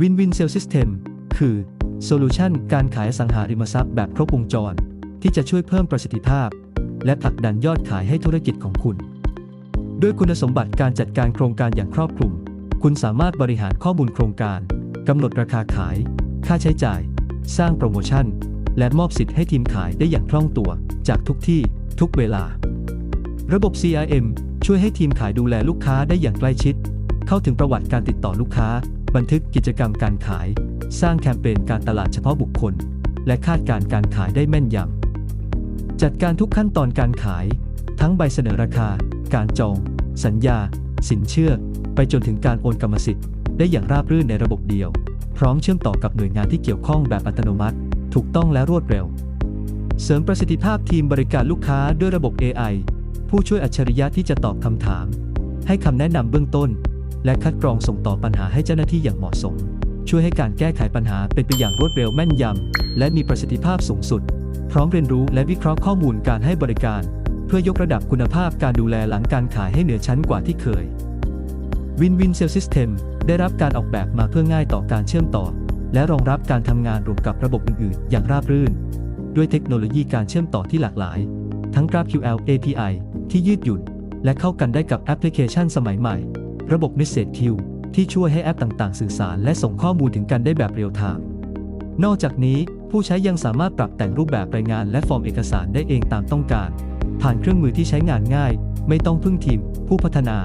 Win Win Sales System คือโซลูชันการขายอสังหาริมทรัพย์แบบครบวงจร ที่จะช่วยเพิ่มประสิทธิภาพ และผลักดันยอดขายให้ธุรกิจของคุณ ด้วยคุณสมบัติการจัดการโครงการอย่างครอบคลุม คุณสามารถบริหารข้อมูลโครงการกำหนดราคาขาย ค่าใช้จ่าย สร้างโปรโมชั่น และมอบสิทธิ์ให้ทีมขายได้อย่างคล่องตัว จากทุกที่ทุกเวลา ระบบ CRM ช่วยให้ทีมขายดูแลลูกค้าได้อย่างใกล้ชิด เข้าถึงประวัติการติดต่อลูกค้า บันทึกกิจกรรมการขาย สร้างแคมเปญการตลาดเฉพาะบุคคล และคาดการการขายได้แม่นยำ จัดการทุกขั้นตอนการขาย ทั้งใบเสนอราคา การจอง สัญญา สินเชื่อ ไปจนถึงการโอนกรรมสิทธิ์ ได้อย่างราบรื่นในระบบเดียว พร้อมเชื่อมต่อกับหน่วยงานที่เกี่ยวข้องแบบอัตโนมัติ ถูกต้องและรวดเร็ว เสริมประสิทธิภาพทีมบริการลูกค้าด้วยระบบ AI ผู้ช่วยอัจฉริยะที่จะตอบคำถาม ให้คำแนะนำเบื้องต้น และคัดกรองส่งต่อปัญหาให้เจ้าหน้าที่อย่างเหมาะสม ช่วยให้การแก้ไขปัญหาเป็นไปอย่างรวดเร็วแม่นยำ และมีประสิทธิภาพสูงสุด พร้อมเรียนรู้และวิเคราะห์ข้อมูลการให้บริการ เพื่อยกระดับคุณภาพการดูแลหลังการขายให้เหนือชั้นกว่าที่เคย Win Win Sales System ได้รับการออกแบบมาเพื่อง่ายต่อการเชื่อมต่อ และรองรับการทำงานรวมกับระบบอื่นๆ อย่างราบรื่น ด้วยเทคโนโลยีการเชื่อมต่อที่หลากหลาย ทั้ง GraphQL API ที่ยืดหยุ่น และเข้ากันได้กับแอปพลิเคชันสมัยใหม่ ระบบ Message Queue ที่ช่วยให้แอปต่างๆ สื่อสารและส่งข้อมูลถึงกันได้แบบเรียลไทม์นอกจากนี้ผู้ใช้ยังสามารถปรับแต่งรูปแบบรายงานและฟอร์มเอกสารได้เองตามต้องการ ผ่านเครื่องมือที่ใช้งานง่าย ไม่ต้องพึ่งทีม ผู้พัฒนา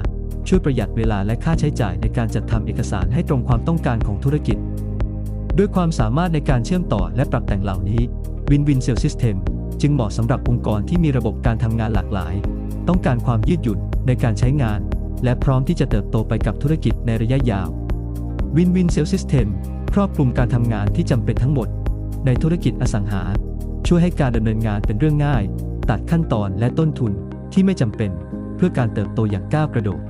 ช่วยประหยัดเวลาและค่าใช้จ่ายในการจัดทำเอกสารให้ตรงความต้องการของธุรกิจ ด้วยความสามารถในการเชื่อมต่อและปรับแต่งเหล่านี้ Win Win Sales System จึงเหมาะสำหรับองค์กรที่มีระบบการทำงานหลากหลาย ต้องการความยืดหยุ่นในการใช้งาน และพร้อมที่จะเติบโตไปกับธุรกิจในระยะยาว Win Win Sales System ครอบคลุมการทำงานที่จำเป็นทั้งหมด ในธุรกิจอสังหา ช่วยให้การดำเนินงานเป็นเรื่องง่าย ตัดขั้นตอนและต้นทุนที่ไม่จำเป็น เพื่อการเติบโตอย่างก้าวกระโดด